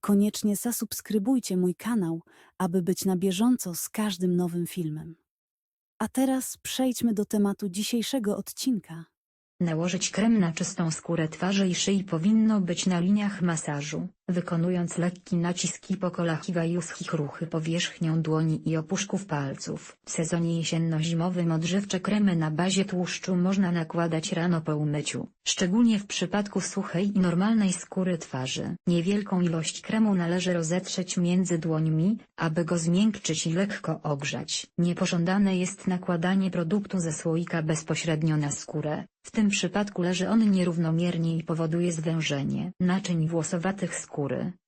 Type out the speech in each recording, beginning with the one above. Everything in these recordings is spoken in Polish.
koniecznie zasubskrybujcie mój kanał, aby być na bieżąco z każdym nowym filmem. A teraz przejdźmy do tematu dzisiejszego odcinka. Nałożyć krem na czystą skórę twarzy i szyi powinno być na liniach masażu, wykonując lekki nacisk po kolach i wajuskich ruchy powierzchnią dłoni i opuszków palców. W sezonie jesienno-zimowym odżywcze kremy na bazie tłuszczu można nakładać rano po umyciu, szczególnie w przypadku suchej i normalnej skóry twarzy. Niewielką ilość kremu należy rozetrzeć między dłońmi, aby go zmiękczyć i lekko ogrzać. Niepożądane jest nakładanie produktu ze słoika bezpośrednio na skórę. W tym przypadku leży on nierównomiernie i powoduje zwężenie naczyń włosowatych skóry,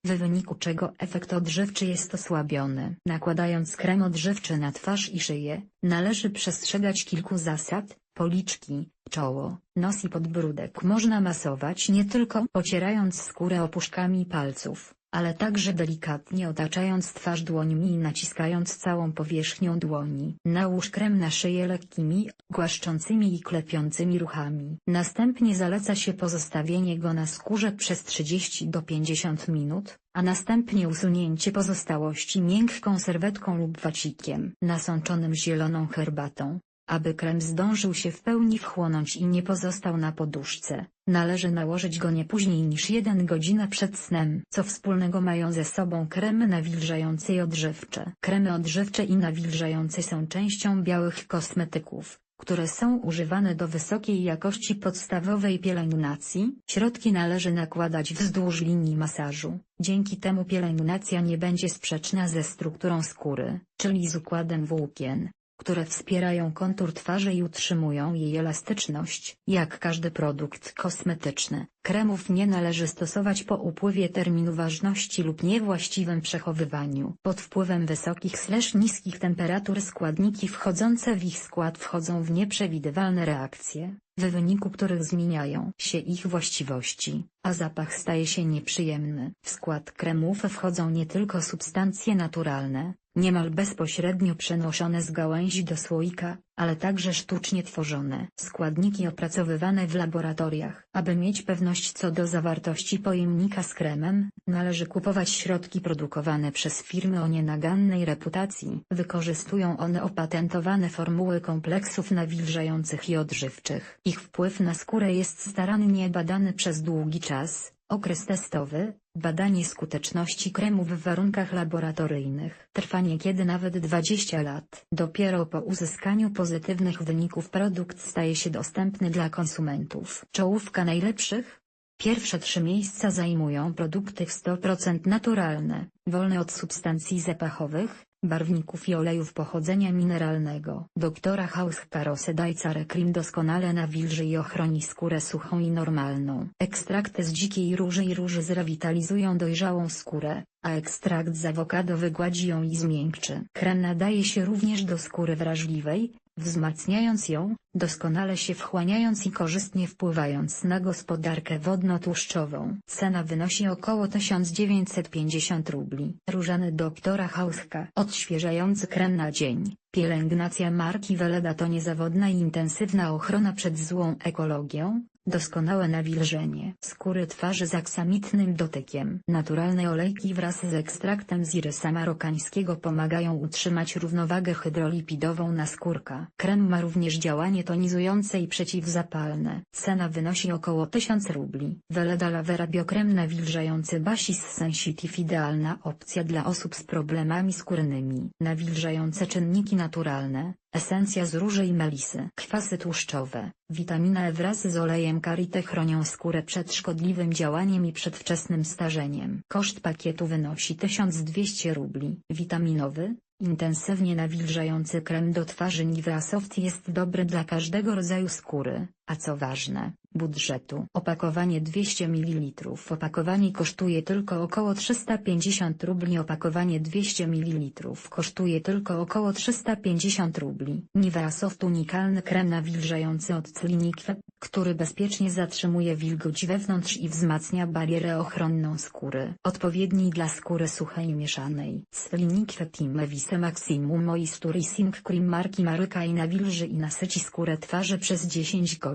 w wyniku czego efekt odżywczy jest osłabiony. Nakładając krem odżywczy na twarz i szyję, należy przestrzegać kilku zasad, policzki, czoło, nos i podbródek można masować nie tylko pocierając skórę opuszkami palców, ale także delikatnie otaczając twarz dłońmi i naciskając całą powierzchnią dłoni. Nałóż krem na szyję lekkimi, głaszczącymi i klepiącymi ruchami. Następnie zaleca się pozostawienie go na skórze przez 30 do 50 minut, a następnie usunięcie pozostałości miękką serwetką lub wacikiem nasączonym zieloną herbatą. Aby krem zdążył się w pełni wchłonąć i nie pozostał na poduszce, należy nałożyć go nie później niż 1 godzinę przed snem. Co wspólnego mają ze sobą kremy nawilżające i odżywcze? Kremy odżywcze i nawilżające są częścią białych kosmetyków, które są używane do wysokiej jakości podstawowej pielęgnacji. Środki należy nakładać wzdłuż linii masażu, dzięki temu pielęgnacja nie będzie sprzeczna ze strukturą skóry, czyli z układem włókien które wspierają kontur twarzy i utrzymują jej elastyczność. Jak każdy produkt kosmetyczny, kremów nie należy stosować po upływie terminu ważności lub niewłaściwym przechowywaniu. Pod wpływem wysokich slash niskich temperatur składniki wchodzące w ich skład wchodzą w nieprzewidywalne reakcje, w wyniku których zmieniają się ich właściwości, a zapach staje się nieprzyjemny. W skład kremów wchodzą nie tylko substancje naturalne, niemal bezpośrednio przenoszone z gałęzi do słoika, ale także sztucznie tworzone składniki opracowywane w laboratoriach. Aby mieć pewność co do zawartości pojemnika z kremem, należy kupować środki produkowane przez firmy o nienagannej reputacji. Wykorzystują one opatentowane formuły kompleksów nawilżających i odżywczych. Ich wpływ na skórę jest starannie badany przez długi czas, Okres testowy, badanie skuteczności kremu w warunkach laboratoryjnych trwa niekiedy nawet 20 lat. Dopiero po uzyskaniu pozytywnych wyników produkt staje się dostępny dla konsumentów. Czołówka najlepszych? Pierwsze trzy miejsca zajmują produkty w 100% naturalne, wolne od substancji zapachowych, barwników i olejów pochodzenia mineralnego. Doktora House Carosedajca Cream doskonale nawilży i ochroni skórę suchą i normalną. Ekstrakty z dzikiej róży i róży zrewitalizują dojrzałą skórę, a ekstrakt z awokado wygładzi ją i zmiękczy. Krem nadaje się również do skóry wrażliwej, wzmacniając ją, doskonale się wchłaniając i korzystnie wpływając na gospodarkę wodno-tłuszczową. Cena wynosi około 1950 rubli. Różany doktora Hauska. Odświeżający krem na dzień. Pielęgnacja marki Weleda to niezawodna i intensywna ochrona przed złą ekologią, Doskonałe nawilżenie skóry twarzy z aksamitnym dotykiem. Naturalne olejki wraz z ekstraktem z irysa marokańskiego pomagają utrzymać równowagę hydrolipidową naskórka. Krem ma również działanie tonizujące i przeciwzapalne. Cena wynosi około 1000 rubli. Veleda Lavera Biokrem nawilżający Basis Sensitive idealna opcja dla osób z problemami skórnymi. Nawilżające czynniki naturalne, Esencja z róży i melisy. Kwasy tłuszczowe, witamina E wraz z olejem karite chronią skórę przed szkodliwym działaniem i przedwczesnym starzeniem. Koszt pakietu wynosi 1200 rubli. Witaminowy, intensywnie nawilżający krem do twarzy Nivea Soft jest dobry dla każdego rodzaju skóry, a co ważne, budżetu. Opakowanie 200 ml. Opakowanie kosztuje tylko około 350 rubli. Opakowanie 200 ml kosztuje tylko około 350 rubli. Nivea Soft unikalny krem nawilżający od Clinique, który bezpiecznie zatrzymuje wilgoć wewnątrz i wzmacnia barierę ochronną skóry. Odpowiedni dla skóry suchej i mieszanej. Clinique Team Evise Maximum Moisturizing Cream marki Maryka i nawilży i nasyci skórę twarzy przez 10 godzin,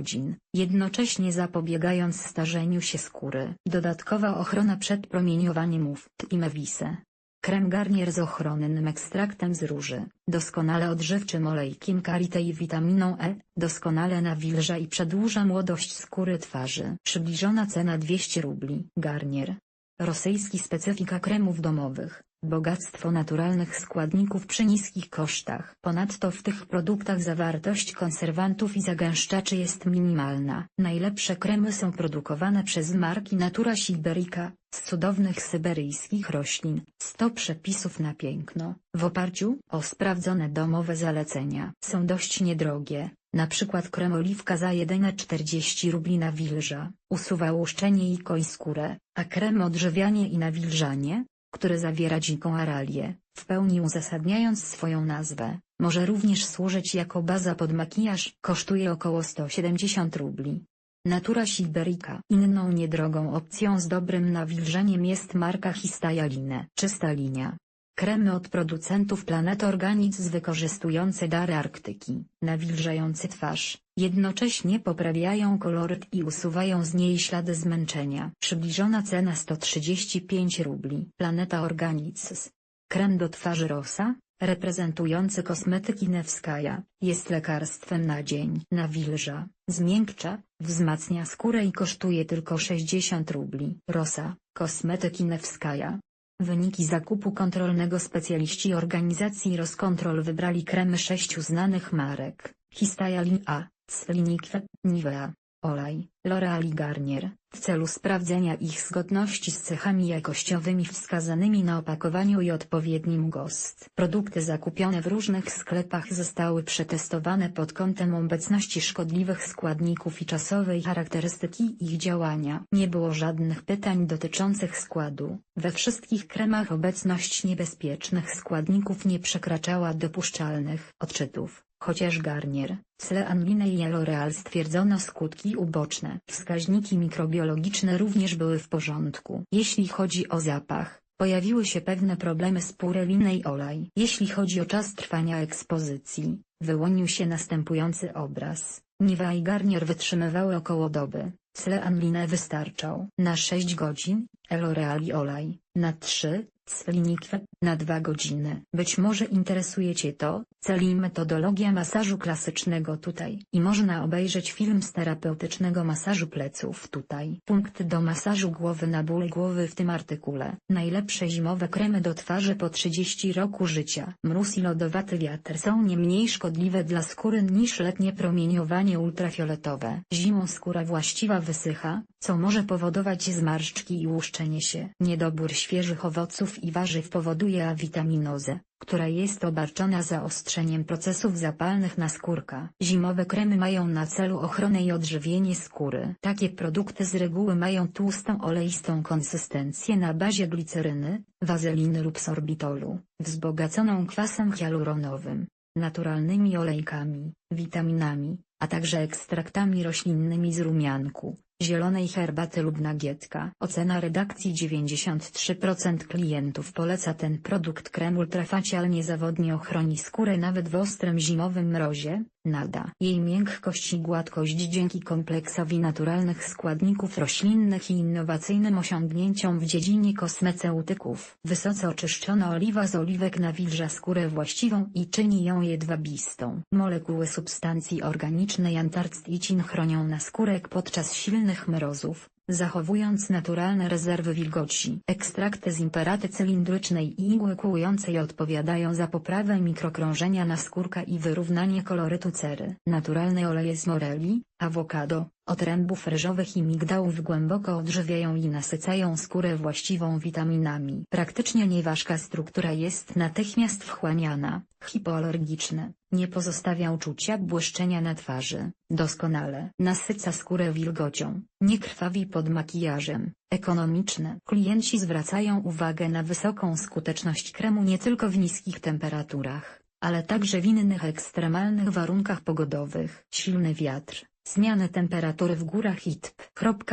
jednocześnie zapobiegając starzeniu się skóry. Dodatkowa ochrona przed promieniowaniem UV Team Evise. Krem Garnier z ochronnym ekstraktem z róży, doskonale odżywczym olejkiem karité i witaminą E, doskonale nawilża i przedłuża młodość skóry twarzy. Przybliżona cena 200 rubli. Garnier. Rosyjski specyfika kremów domowych, bogactwo naturalnych składników przy niskich kosztach. Ponadto w tych produktach zawartość konserwantów i zagęszczaczy jest minimalna. Najlepsze kremy są produkowane przez marki Natura Siberica, z cudownych syberyjskich roślin, 100 przepisów na piękno, w oparciu o sprawdzone domowe zalecenia. Są dość niedrogie, na przykład krem oliwka za jedyne 40 rubli nawilża, usuwa łuszczenie i koi skórę, a krem odżywianie i nawilżanie, który zawiera dziką aralię, w pełni uzasadniając swoją nazwę, może również służyć jako baza pod makijaż, kosztuje około 170 rubli. Natura Siberica. Inną niedrogą opcją z dobrym nawilżeniem jest marka Histajaline. Czysta linia. Kremy od producentów Planet Organics wykorzystujące dary Arktyki, nawilżający twarz, jednocześnie poprawiają koloryt i usuwają z niej ślady zmęczenia. Przybliżona cena 135 rubli. Planeta Organics. Krem do twarzy Rosa, reprezentujący kosmetyki Nevskaja, jest lekarstwem na dzień. Nawilża, zmiękcza, wzmacnia skórę i kosztuje tylko 60 rubli. Rosa, kosmetyki Nevskaja. Wyniki zakupu kontrolnego specjaliści organizacji Roscontrol wybrali kremy sześciu znanych marek, Histajalin A, Clinique, Nivea, Olaj, L'Oreal i Garnier, w celu sprawdzenia ich zgodności z cechami jakościowymi wskazanymi na opakowaniu i odpowiednim GOST. Produkty zakupione w różnych sklepach zostały przetestowane pod kątem obecności szkodliwych składników i czasowej charakterystyki ich działania. Nie było żadnych pytań dotyczących składu. We wszystkich kremach obecność niebezpiecznych składników nie przekraczała dopuszczalnych odczytów. Chociaż Garnier, Ceanline i L'Oreal stwierdzono skutki uboczne. Wskaźniki mikrobiologiczne również były w porządku. Jeśli chodzi o zapach, pojawiły się pewne problemy z pureliny i olej. Jeśli chodzi o czas trwania ekspozycji, wyłonił się następujący obraz. Nivea i Garnier wytrzymywały około doby. Ceanline wystarczał na 6 godzin, L'Oreal i olej, na 3, Clinique, na 2 godziny. Być może interesuje Cię to, celi metodologia masażu klasycznego tutaj. I można obejrzeć film z terapeutycznego masażu pleców tutaj. Punkt do masażu głowy na ból głowy w tym artykule. Najlepsze zimowe kremy do twarzy po 30 roku życia. Mróz i lodowaty wiatr są nie mniej szkodliwe dla skóry niż letnie promieniowanie ultrafioletowe. Zimą skóra właściwa wysycha, co może powodować zmarszczki i łuszczenie się. Niedobór świeżych owoców i warzyw powoduje awitaminozę, która jest obarczona zaostrzeniem procesów zapalnych naskórka. Zimowe kremy mają na celu ochronę i odżywienie skóry. Takie produkty z reguły mają tłustą oleistą konsystencję na bazie gliceryny, wazeliny lub sorbitolu, wzbogaconą kwasem hialuronowym, naturalnymi olejkami, witaminami, a także ekstraktami roślinnymi z rumianku, zielonej herbaty lub nagietka. Ocena redakcji 93% klientów poleca ten produkt krem ultrafacial niezawodnie ochroni skórę nawet w ostrym zimowym mrozie, nada. Jej miękkość i gładkość dzięki kompleksowi naturalnych składników roślinnych i innowacyjnym osiągnięciom w dziedzinie kosmeceutyków. Wysoce oczyszczona oliwa z oliwek nawilża skórę właściwą i czyni ją jedwabistą. Molekuły substancji organicznej antarcticin chronią naskórek podczas silnych mrozów, zachowując naturalne rezerwy wilgoci. Ekstrakty z imperaty cylindrycznej i igły kłującej odpowiadają za poprawę mikrokrążenia naskórka i wyrównanie kolorytu cery. Naturalne oleje z moreli, awokado, otrębów ryżowych i migdałów głęboko odżywiają i nasycają skórę właściwą witaminami. Praktycznie nieważka struktura jest natychmiast wchłaniana, hipoalergiczne, nie pozostawia uczucia błyszczenia na twarzy, doskonale. Nasyca skórę wilgocią, nie krwawi pod makijażem, ekonomiczne. Klienci zwracają uwagę na wysoką skuteczność kremu nie tylko w niskich temperaturach, ale także w innych ekstremalnych warunkach pogodowych. Silny wiatr, Zmiany temperatury w górach ITP.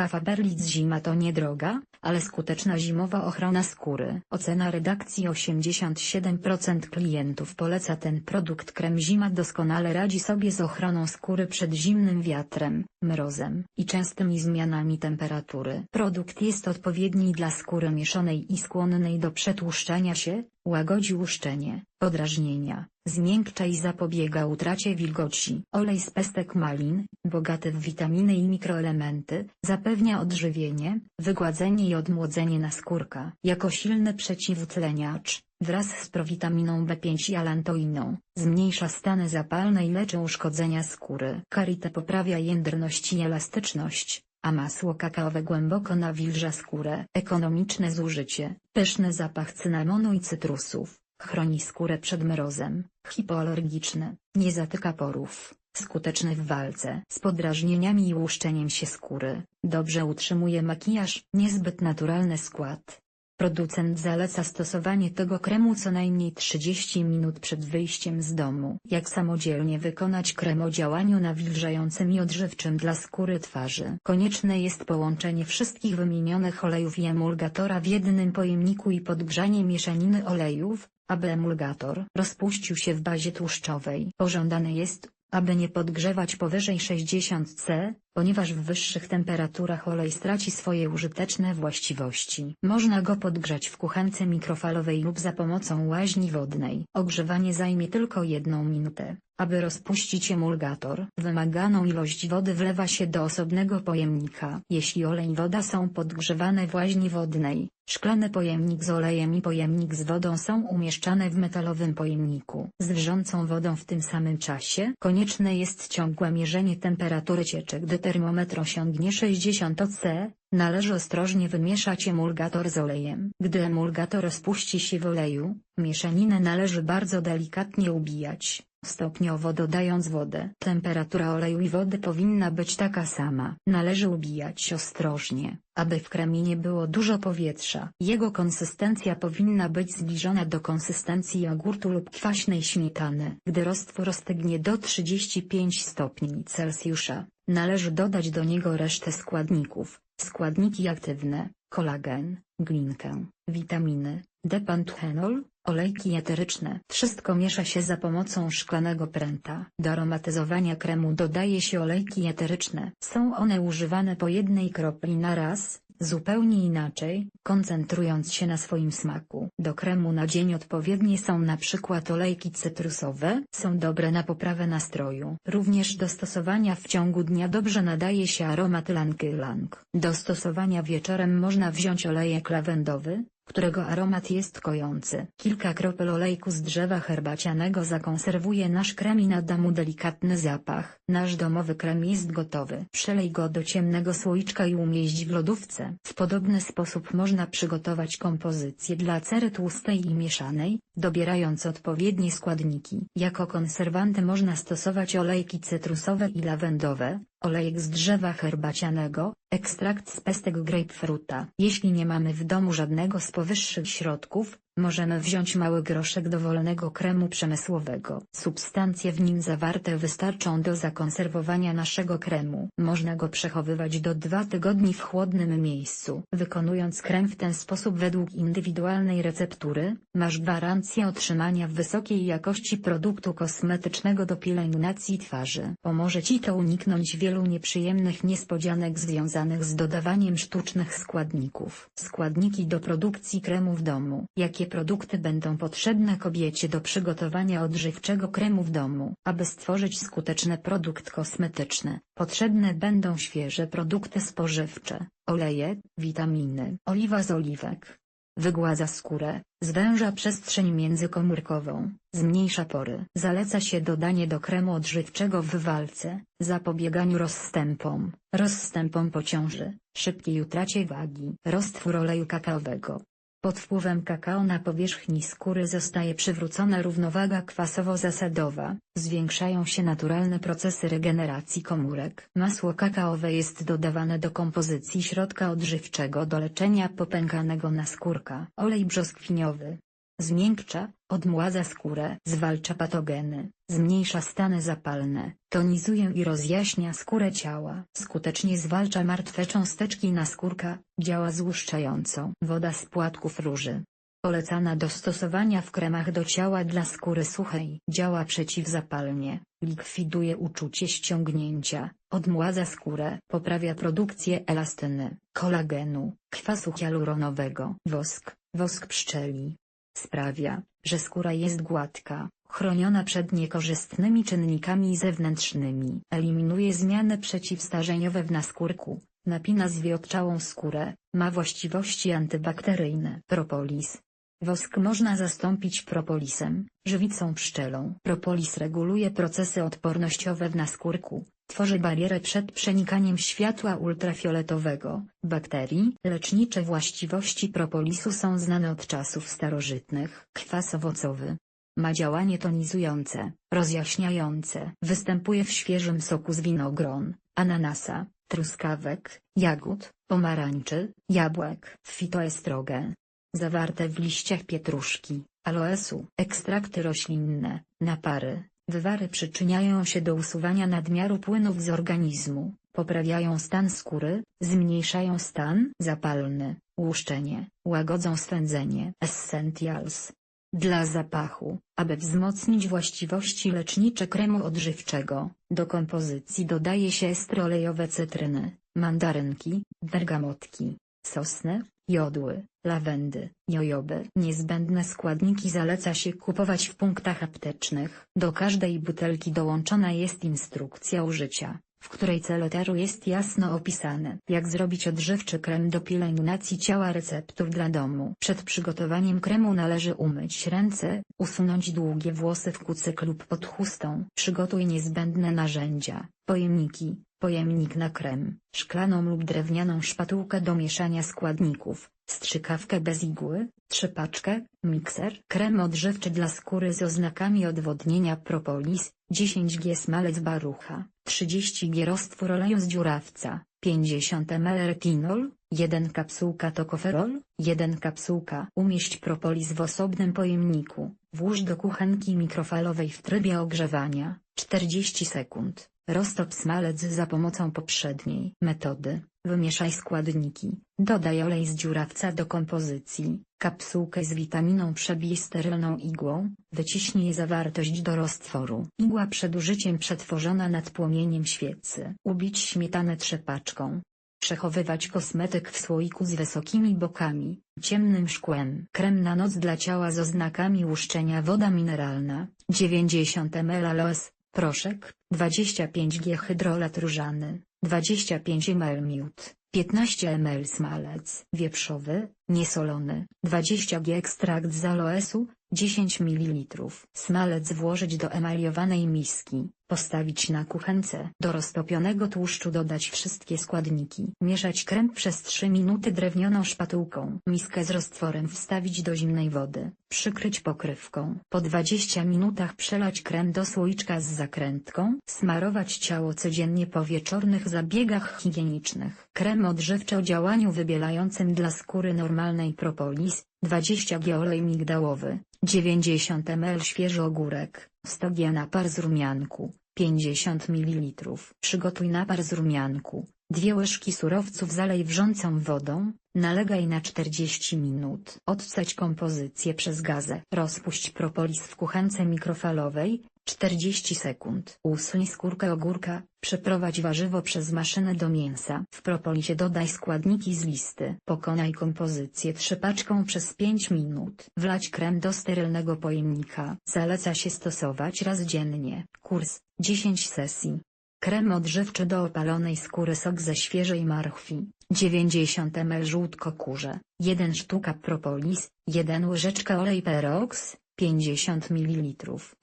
Faberlic Zima to niedroga, ale skuteczna zimowa ochrona skóry. Ocena redakcji 87% klientów poleca ten produkt krem zima doskonale radzi sobie z ochroną skóry przed zimnym wiatrem, mrozem i częstymi zmianami temperatury. Produkt jest odpowiedni dla skóry mieszonej i skłonnej do przetłuszczania się, łagodzi łuszczenie, podrażnienia, zmiękcza i zapobiega utracie wilgoci. Olej z pestek malin, bogaty w witaminy i mikroelementy, zapewnia odżywienie, wygładzenie i odmłodzenie naskórka. Jako silny przeciwutleniacz, wraz z prowitaminą B5 i alantoiną, zmniejsza stany zapalne i leczy uszkodzenia skóry. Karite poprawia jędrność i elastyczność, a masło kakaowe głęboko nawilża skórę. Ekonomiczne zużycie, pyszny zapach cynamonu i cytrusów, chroni skórę przed mrozem, hipoalergiczny, nie zatyka porów, skuteczny w walce z podrażnieniami i łuszczeniem się skóry, dobrze utrzymuje makijaż, niezbyt naturalny skład. Producent zaleca stosowanie tego kremu co najmniej 30 minut przed wyjściem z domu. Jak samodzielnie wykonać krem o działaniu nawilżającym i odżywczym dla skóry twarzy? Konieczne jest połączenie wszystkich wymienionych olejów i emulgatora w jednym pojemniku i podgrzanie mieszaniny olejów, aby emulgator rozpuścił się w bazie tłuszczowej. Pożądane jest, aby nie podgrzewać powyżej 60 C, ponieważ w wyższych temperaturach olej straci swoje użyteczne właściwości. Można go podgrzać w kuchence mikrofalowej lub za pomocą łaźni wodnej. Ogrzewanie zajmie tylko jedną minutę. Aby rozpuścić emulgator, wymaganą ilość wody wlewa się do osobnego pojemnika. Jeśli olej i woda są podgrzewane w łaźni wodnej, szklany pojemnik z olejem i pojemnik z wodą są umieszczane w metalowym pojemniku. Z wrzącą wodą w tym samym czasie konieczne jest ciągłe mierzenie temperatury cieczek, termometr osiągnie 60 C, należy ostrożnie wymieszać emulgator z olejem. Gdy emulgator rozpuści się w oleju, mieszaninę należy bardzo delikatnie ubijać, stopniowo dodając wodę. Temperatura oleju i wody powinna być taka sama. Należy ubijać ostrożnie, aby w kremie nie było dużo powietrza. Jego konsystencja powinna być zbliżona do konsystencji jogurtu lub kwaśnej śmietany. Gdy roztwór ostygnie do 35 stopni Celsjusza, należy dodać do niego resztę składników, składniki aktywne, kolagen, glinkę, witaminy, depanthenol, olejki eteryczne. Wszystko miesza się za pomocą szklanego pręta. Do aromatyzowania kremu dodaje się olejki eteryczne. Są one używane po jednej kropli na raz, zupełnie inaczej, koncentrując się na swoim smaku. Do kremu na dzień odpowiednie są na przykład olejki cytrusowe, są dobre na poprawę nastroju. Również do stosowania w ciągu dnia dobrze nadaje się aromat lang ylang. Do stosowania wieczorem można wziąć olejek lawendowy, którego aromat jest kojący. Kilka kropel olejku z drzewa herbacianego zakonserwuje nasz krem i nada mu delikatny zapach. Nasz domowy krem jest gotowy. Przelej go do ciemnego słoiczka i umieść w lodówce. W podobny sposób można przygotować kompozycję dla cery tłustej i mieszanej, dobierając odpowiednie składniki. Jako konserwanty można stosować olejki cytrusowe i lawendowe, olejek z drzewa herbacianego, ekstrakt z pestek grapefruta. Jeśli nie mamy w domu żadnego z powyższych środków, możemy wziąć mały groszek dowolnego kremu przemysłowego. Substancje w nim zawarte wystarczą do zakonserwowania naszego kremu. Można go przechowywać do 2 tygodni w chłodnym miejscu. Wykonując krem w ten sposób według indywidualnej receptury, masz gwarancję otrzymania wysokiej jakości produktu kosmetycznego do pielęgnacji twarzy. Pomoże Ci to uniknąć wielu nieprzyjemnych niespodzianek związanych z dodawaniem sztucznych składników. Składniki do produkcji kremu w domu. Jakie Produkty będą potrzebne kobiecie do przygotowania odżywczego kremu w domu? Aby stworzyć skuteczny produkt kosmetyczny, potrzebne będą świeże produkty spożywcze, oleje, witaminy, oliwa z oliwek. Wygładza skórę, zwęża przestrzeń międzykomórkową, zmniejsza pory. Zaleca się dodanie do kremu odżywczego w walce, zapobieganiu rozstępom, rozstępom po ciąży, szybkiej utracie wagi. Roztwór oleju kakaowego. Pod wpływem kakao na powierzchni skóry zostaje przywrócona równowaga kwasowo-zasadowa, zwiększają się naturalne procesy regeneracji komórek. Masło kakaowe jest dodawane do kompozycji środka odżywczego do leczenia popękanego naskórka. Olej brzoskwiniowy. Zmiękcza, odmładza skórę, zwalcza patogeny, zmniejsza stany zapalne, tonizuje i rozjaśnia skórę ciała. Skutecznie zwalcza martwe cząsteczki naskórka, działa złuszczająco. Woda z płatków róży. Polecana do stosowania w kremach do ciała dla skóry suchej. Działa przeciwzapalnie, likwiduje uczucie ściągnięcia, odmładza skórę, poprawia produkcję elastyny, kolagenu, kwasu hialuronowego. Wosk, wosk pszczeli. Sprawia, że skóra jest gładka, chroniona przed niekorzystnymi czynnikami zewnętrznymi. Eliminuje zmiany przeciwstarzeniowe w naskórku, napina zwiotczałą skórę, ma właściwości antybakteryjne. Propolis. Wosk można zastąpić propolisem, żywicą pszczelą. Propolis reguluje procesy odpornościowe w naskórku, tworzy barierę przed przenikaniem światła ultrafioletowego, bakterii. Lecznicze właściwości propolisu są znane od czasów starożytnych. Kwas owocowy. Ma działanie tonizujące, rozjaśniające. Występuje w świeżym soku z winogron, ananasa, truskawek, jagód, pomarańczy, jabłek. Fitoestrogen. Zawarte w liściach pietruszki, aloesu. Ekstrakty roślinne, napary, wywary przyczyniają się do usuwania nadmiaru płynów z organizmu, poprawiają stan skóry, zmniejszają stan zapalny, łuszczenie, łagodzą swędzenie. Essentials. Dla zapachu, aby wzmocnić właściwości lecznicze kremu odżywczego, do kompozycji dodaje się estry olejowe cytryny, mandarynki, bergamotki, sosny, jodły, lawendy, jojoby. Niezbędne składniki zaleca się kupować w punktach aptecznych. Do każdej butelki dołączona jest instrukcja użycia, w której celoteru jest jasno opisane, jak zrobić odżywczy krem do pielęgnacji ciała receptur dla domu. Przed przygotowaniem kremu należy umyć ręce, usunąć długie włosy w kucyk lub pod chustą. Przygotuj niezbędne narzędzia, pojemniki, pojemnik na krem, szklaną lub drewnianą szpatułkę do mieszania składników, strzykawkę bez igły, trzypaczkę, mikser. Krem odżywczy dla skóry z oznakami odwodnienia propolis, 10 g smalec barucha, 30 g roztwór oleju z dziurawca, 50 ml retinol, 1 kapsułka tokoferol, 1 kapsułka. Umieść propolis w osobnym pojemniku, włóż do kuchenki mikrofalowej w trybie ogrzewania, 40 sekund. Roztop smalec za pomocą poprzedniej metody. Wymieszaj składniki. Dodaj olej z dziurawca do kompozycji. Kapsułkę z witaminą przebij sterylną igłą. Wyciśnij zawartość do roztworu. Igła przed użyciem przetworzona nad płomieniem świecy. Ubić śmietanę trzepaczką. Przechowywać kosmetyk w słoiku z wysokimi bokami, ciemnym szkłem. Krem na noc dla ciała z oznakami łuszczenia woda mineralna, 90 ml aloes, proszek, 25 g hydrolat różany, 25 ml miód, 15 ml smalec wieprzowy, niesolony, 20 g ekstrakt z aloesu, 10 ml. Smalec włożyć do emaliowanej miski, postawić na kuchence. Do roztopionego tłuszczu dodać wszystkie składniki. Mieszać krem przez 3 minuty drewnioną szpatułką. Miskę z roztworem wstawić do zimnej wody. Przykryć pokrywką. Po 20 minutach przelać krem do słoiczka z zakrętką. Smarować ciało codziennie po wieczornych zabiegach higienicznych. Krem odżywczy o działaniu wybielającym dla skóry normalnej propolis, 20 g olej migdałowy, 90 ml świeży ogórek, 100 g napar z rumianku, 50 ml. Przygotuj napar z rumianku, dwie łyżki surowców zalej wrzącą wodą, nalegaj na 40 minut. Odceć kompozycję przez gazę. Rozpuść propolis w kuchence mikrofalowej, 40 sekund. Usuń skórkę ogórka, przeprowadź warzywo przez maszynę do mięsa. W propolisie dodaj składniki z listy. Pokonaj kompozycję trzepaczką przez 5 minut. Wlać krem do sterylnego pojemnika. Zaleca się stosować raz dziennie. Kurs 10 sesji. Krem odżywczy do opalonej skóry sok ze świeżej marchwi, 90 ml żółtko kurze, 1 sztuka propolis, 1 łyżeczka olej perox, 50 ml.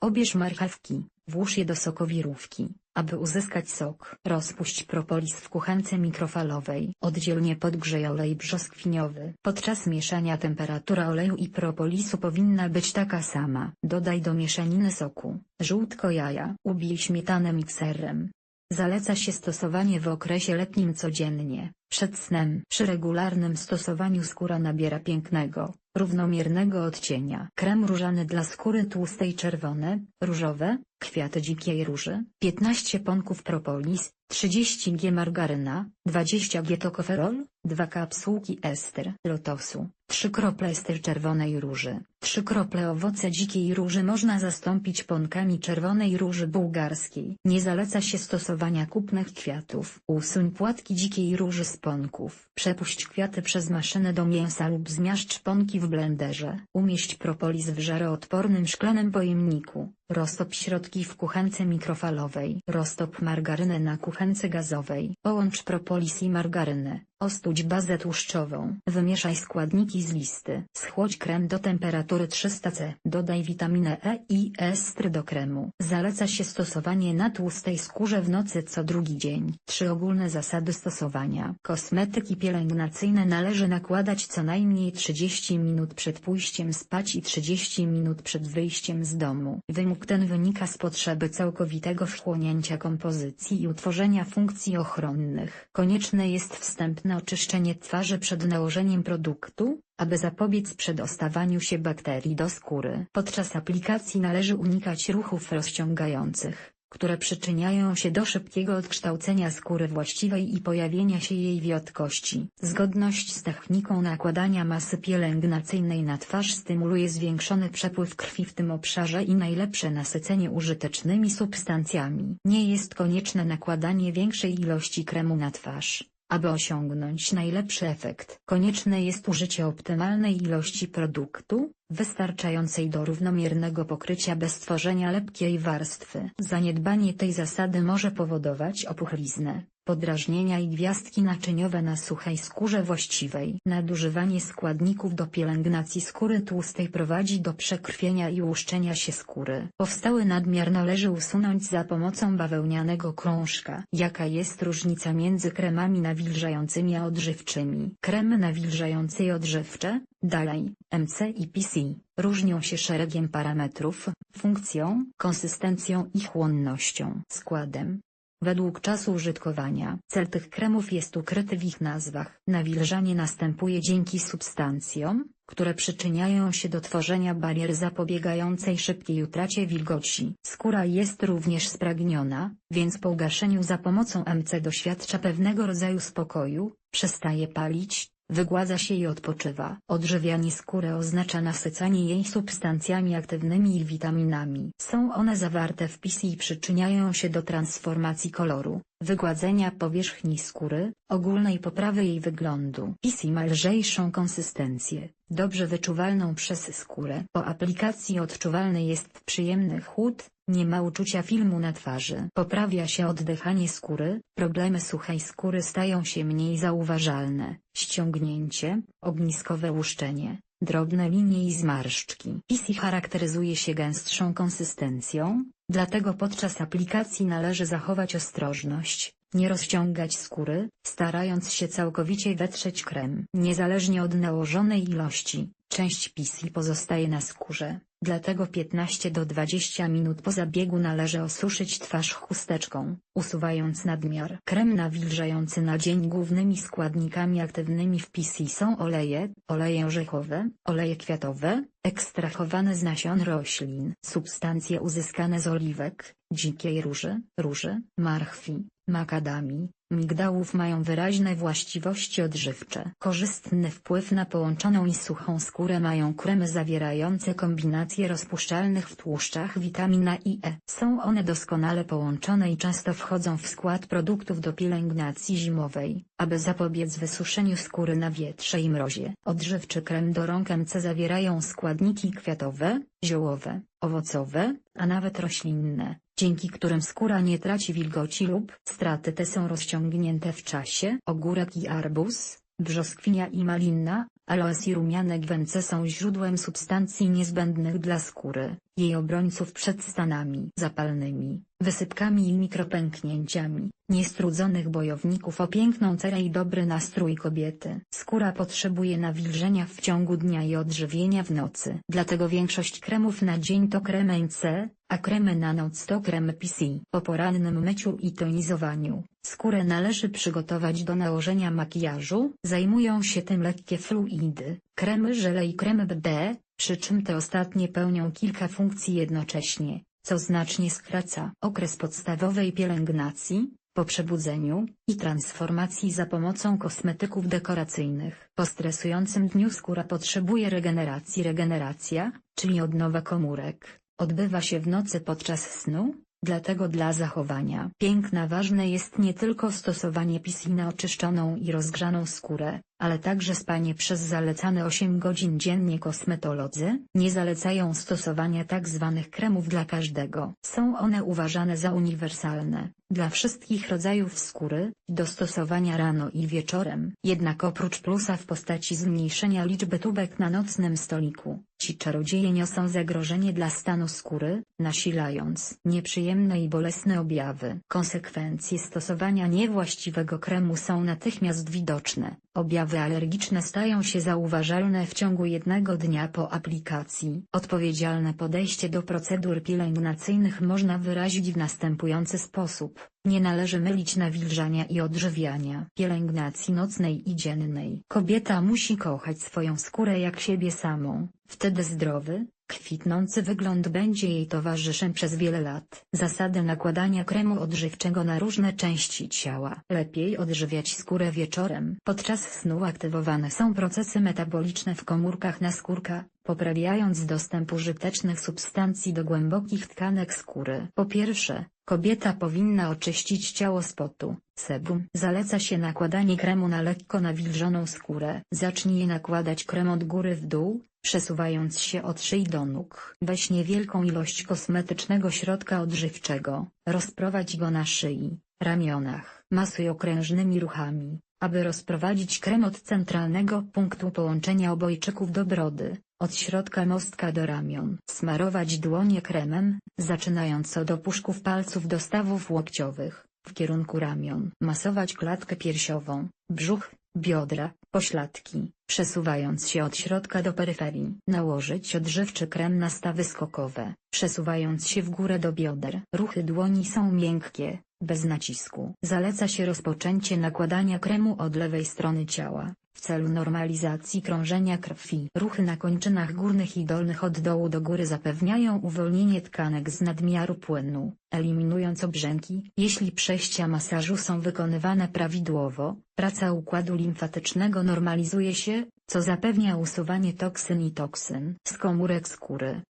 Obierz marchewki, włóż je do sokowirówki, aby uzyskać sok. Rozpuść propolis w kuchence mikrofalowej. Oddzielnie podgrzej olej brzoskwiniowy. Podczas mieszania temperatura oleju i propolisu powinna być taka sama. Dodaj do mieszaniny soku, żółtko jaja. Ubij śmietanę mikserem. Zaleca się stosowanie w okresie letnim codziennie, przed snem. Przy regularnym stosowaniu skóra nabiera pięknego, równomiernego odcienia. Krem różany dla skóry tłustej czerwone, różowe, kwiaty dzikiej róży, 15 pąków propolis, 30 g margaryna, 20 g tokoferol, 2 kapsułki ester lotosu, 3 krople ester czerwonej róży, 3 krople owoce dzikiej róży można zastąpić pąkami czerwonej róży bułgarskiej. Nie zaleca się stosowania kupnych kwiatów. Usuń płatki dzikiej róży z pąków. Przepuść kwiaty przez maszynę do mięsa lub zmiażdż pąki w blenderze. Umieść propolis w żaroodpornym szklanym pojemniku. Roztop środki w kuchence mikrofalowej. Roztop margarynę na kuchence gazowej. Połącz propolis i margarynę. Ostudź bazę tłuszczową. Wymieszaj składniki z listy. Schłodź krem do temperatury 300 C. Dodaj witaminę E i estry do kremu. Zaleca się stosowanie na tłustej skórze w nocy co drugi dzień. Trzy ogólne zasady stosowania. Kosmetyki pielęgnacyjne należy nakładać co najmniej 30 minut przed pójściem spać i 30 minut przed wyjściem z domu. Wymóg ten wynika z potrzeby całkowitego wchłonięcia kompozycji i utworzenia funkcji ochronnych. Konieczne jest wstępne oczyszczenie twarzy przed nałożeniem produktu, aby zapobiec przedostawaniu się bakterii do skóry. Podczas aplikacji należy unikać ruchów rozciągających, które przyczyniają się do szybkiego odkształcenia skóry właściwej i pojawienia się jej wiotkości. Zgodność z techniką nakładania masy pielęgnacyjnej na twarz stymuluje zwiększony przepływ krwi w tym obszarze i najlepsze nasycenie użytecznymi substancjami. Nie jest konieczne nakładanie większej ilości kremu na twarz. Aby osiągnąć najlepszy efekt, konieczne jest użycie optymalnej ilości produktu, wystarczającej do równomiernego pokrycia bez tworzenia lepkiej warstwy. Zaniedbanie tej zasady może powodować opuchliznę, podrażnienia i gwiazdki naczyniowe na suchej skórze właściwej. Nadużywanie składników do pielęgnacji skóry tłustej prowadzi do przekrwienia i łuszczenia się skóry. Powstały nadmiar należy usunąć za pomocą bawełnianego krążka. Jaka jest różnica między kremami nawilżającymi a odżywczymi? Kremy nawilżające i odżywcze, dalej, MC i PC, różnią się szeregiem parametrów, funkcją, konsystencją i chłonnością. Składem, Według czasu użytkowania, cel tych kremów jest ukryty w ich nazwach. Nawilżanie następuje dzięki substancjom, które przyczyniają się do tworzenia barier zapobiegającej szybkiej utracie wilgoci. Skóra jest również spragniona, więc po ugaszeniu za pomocą MC doświadcza pewnego rodzaju spokoju, przestaje palić, wygładza się i odpoczywa. Odżywianie skóry oznacza nasycanie jej substancjami aktywnymi i witaminami. Są one zawarte w PIS i przyczyniają się do transformacji koloru, wygładzenia powierzchni skóry, ogólnej poprawy jej wyglądu. PIS ma lżejszą konsystencję, dobrze wyczuwalną przez skórę. Po aplikacji odczuwalny jest przyjemny chłód, nie ma uczucia filmu na twarzy. Poprawia się oddychanie skóry, problemy suchej skóry stają się mniej zauważalne. Ściągnięcie, ogniskowe łuszczenie, drobne linie i zmarszczki. PC charakteryzuje się gęstszą konsystencją, dlatego podczas aplikacji należy zachować ostrożność, nie rozciągać skóry, starając się całkowicie wetrzeć krem. Niezależnie od nałożonej ilości, część PC pozostaje na skórze, dlatego 15 do 20 minut po zabiegu należy osuszyć twarz chusteczką, usuwając nadmiar. Krem nawilżający na dzień głównymi składnikami aktywnymi w PC są oleje, oleje orzechowe, oleje kwiatowe, ekstrahowane z nasion roślin, substancje uzyskane z oliwek, dzikiej róży, róży, marchwi, makadamii, migdałów mają wyraźne właściwości odżywcze. Korzystny wpływ na połączoną i suchą skórę mają kremy zawierające kombinacje rozpuszczalnych w tłuszczach witamina i E. Są one doskonale połączone i często wchodzą w skład produktów do pielęgnacji zimowej, aby zapobiec wysuszeniu skóry na wietrze i mrozie. Odżywczy krem do rąk MC zawierają składniki kwiatowe, ziołowe, owocowe, a nawet roślinne, dzięki którym skóra nie traci wilgoci lub straty te są rozciągnięte w czasie. Ogórek i arbuz, brzoskwinia i malina, aloes i rumianek węce są źródłem substancji niezbędnych dla skóry, jej obrońców przed stanami zapalnymi, wysypkami i mikropęknięciami, niestrudzonych bojowników o piękną cerę i dobry nastrój kobiety. Skóra potrzebuje nawilżenia w ciągu dnia i odżywienia w nocy. Dlatego większość kremów na dzień to kremy C, a kremy na noc to kremy PC. Po porannym myciu i tonizowaniu, skórę należy przygotować do nałożenia makijażu. Zajmują się tym lekkie fluidy, kremy żele i kremy BD, przy czym te ostatnie pełnią kilka funkcji jednocześnie, co znacznie skraca okres podstawowej pielęgnacji, po przebudzeniu i transformacji za pomocą kosmetyków dekoracyjnych. Po stresującym dniu skóra potrzebuje regeneracji. Regeneracja, czyli odnowa komórek, odbywa się w nocy podczas snu, dlatego dla zachowania piękna ważne jest nie tylko stosowanie PIS na oczyszczoną i rozgrzaną skórę, ale także spanie przez zalecane 8 godzin dziennie kosmetolodzy nie zalecają stosowania tzw. kremów dla każdego. Są one uważane za uniwersalne, dla wszystkich rodzajów skóry, do stosowania rano i wieczorem. Jednak oprócz plusa w postaci zmniejszenia liczby tubek na nocnym stoliku, ci czarodzieje niosą zagrożenie dla stanu skóry, nasilając nieprzyjemne i bolesne objawy. Konsekwencje stosowania niewłaściwego kremu są natychmiast widoczne. Objawy alergiczne stają się zauważalne w ciągu jednego dnia po aplikacji. Odpowiedzialne podejście do procedur pielęgnacyjnych można wyrazić w następujący sposób. Nie należy mylić nawilżania i odżywiania. Pielęgnacji nocnej i dziennej. Kobieta musi kochać swoją skórę jak siebie samą. Wtedy zdrowy, kwitnący wygląd będzie jej towarzyszem przez wiele lat. Zasady nakładania kremu odżywczego na różne części ciała. Lepiej odżywiać skórę wieczorem. Podczas snu aktywowane są procesy metaboliczne w komórkach naskórka, poprawiając dostęp użytecznych substancji do głębokich tkanek skóry. Po pierwsze, kobieta powinna oczyścić ciało z potu, sebum. Zaleca się nakładanie kremu na lekko nawilżoną skórę. Zacznij nakładać krem od góry w dół, przesuwając się od szyi do nóg. Weź niewielką ilość kosmetycznego środka odżywczego, rozprowadź go na szyi, ramionach. Masuj okrężnymi ruchami, aby rozprowadzić krem od centralnego punktu połączenia obojczyków do brody, od środka mostka do ramion. Smarować dłonie kremem, zaczynając od opuszków palców do stawów łokciowych, w kierunku ramion. Masować klatkę piersiową, brzuch, biodra, pośladki, przesuwając się od środka do peryferii. Nałożyć odżywczy krem na stawy skokowe, przesuwając się w górę do bioder. Ruchy dłoni są miękkie, bez nacisku. Zaleca się rozpoczęcie nakładania kremu od lewej strony ciała, w celu normalizacji krążenia krwi. Ruchy na kończynach górnych i dolnych od dołu do góry zapewniają uwolnienie tkanek z nadmiaru płynu, eliminując obrzęki. Jeśli przejścia masażu są wykonywane prawidłowo, praca układu limfatycznego normalizuje się, co zapewnia usuwanie toksyn i toksyn z komórek skóry.